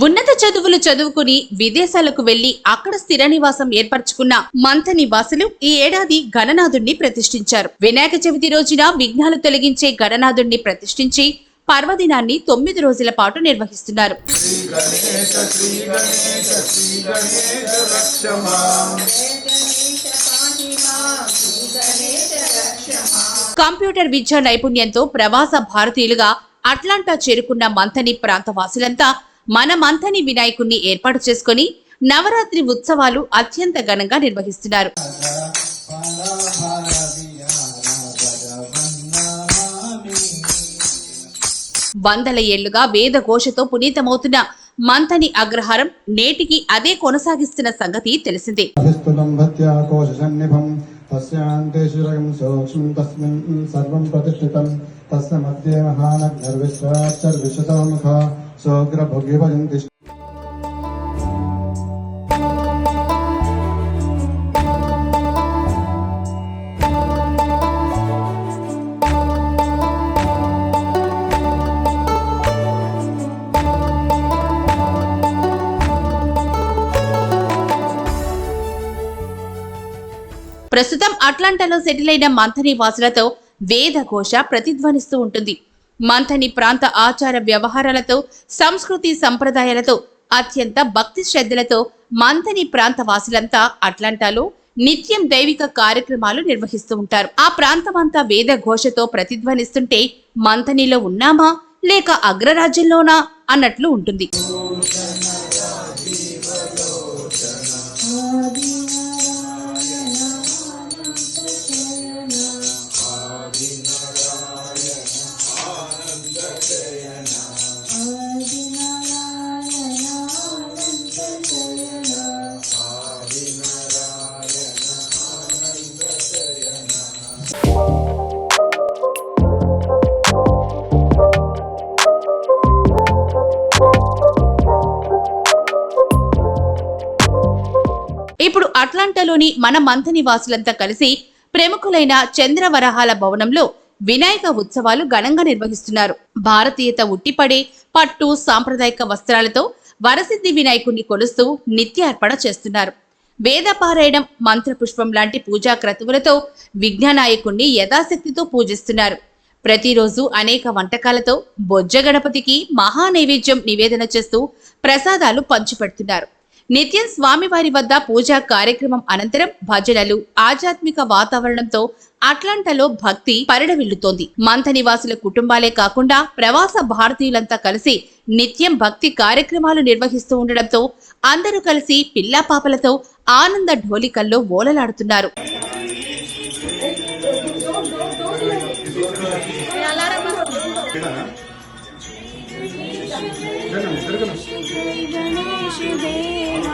ఉన్నత చదువులు చదువుకుని విదేశాలకు వెళ్ళి అక్కడ స్థిర నివాసం ఏర్పరచుకున్న మంథ నివాసులు ఈ ఏడాది గణనాథుణ్ణి ప్రతిష్ఠించారు. వినాయక చవితి రోజున విఘ్నాలు తొలగించే గణనాథుణ్ణి ప్రతిష్ఠించి పర్వదినాన్ని తొమ్మిది రోజుల పాటు నిర్వహిస్తున్నారు. కంప్యూటర్ విద్యా నైపుణ్యంతో ప్రవాస భారతీయులుగా అట్లాంటా చేరుకున్న మంథని ప్రాంత మనమంతని మన వినాయకుణ్ణి ఏర్పాటు చేసుకుని నవరాత్రి ఉత్సవాలు అత్యంత ఘనంగా నిర్వహిస్తున్నారు. వందల ఏళ్ళుగా వేద ఘోషతో పునీతమవుతున్న మంథని అగ్రహారం నేటికి అదే కొనసాగిస్తున్న సంగతి తెలిసిందే. సూక్ష్మం తస్మిన్ సర్వం ప్రతిష్ఠితం ప్రస్తుతం అట్లాంటాలో సెటిల్ అయిన మంథని వాసులతో వేద ఘోష ప్రతిధ్వనిస్తూ ఉంటుంది. మంథని ప్రాంత ఆచార వ్యవహారాలతో సంస్కృతి సంప్రదాయాలతో అత్యంత భక్తి శ్రద్ధలతో మంథని ప్రాంత వాసులంతా అట్లాంటాలో నిత్యం దైవిక కార్యక్రమాలు నిర్వహిస్తూ ఉంటారు. ఆ ప్రాంతమంతా వేద ఘోషతో ప్రతిధ్వనిస్తుంటే మంథనిలో ఉన్నామా? లేక అగ్రరాజ్యంలోనా? అన్నట్లు ఉంటుంది. అట్లాంటాలోని మన మంత నివాసులంతా కలిసి ప్రముఖులైన చంద్రవరహాల భవనంలో వినాయక ఉత్సవాలు ఘనంగా నిర్వహిస్తున్నారు. భారతీయత ఉట్టిపడే పట్టు సాంప్రదాయక వస్త్రాలతో వరసిద్ధి వినాయకుణ్ణి కొలుస్తూ నిత్య అర్పణ చేస్తున్నారు. వేదపారాయణం మంత్రపుష్పం లాంటి పూజా క్రతువులతో విఘ్ననాయకుణ్ణి యథాశక్తితో పూజిస్తున్నారు. ప్రతిరోజు అనేక వంటకాలతో బొజ్జ గణపతికి మహా నైవేద్యం నివేదన చేస్తూ ప్రసాదాలు పంచిపెడుతున్నారు. నిత్యం స్వామివారి వద్ద పూజా కార్యక్రమం అనంతరం భజనలు ఆధ్యాత్మిక వాతావరణంతో అట్లాంటలో భక్తి పరిడవిల్లుతోంది. మంత నివాసుల కుటుంబాలే కాకుండా ప్రవాస భారతీయులంతా కలిసి నిత్యం భక్తి కార్యక్రమాలు నిర్వహిస్తూ ఉండడంతో అందరూ కలిసి పిల్లా పాపలతో ఆనంద ఢోలికల్లో ఓలలాడుతున్నారు. Shivena.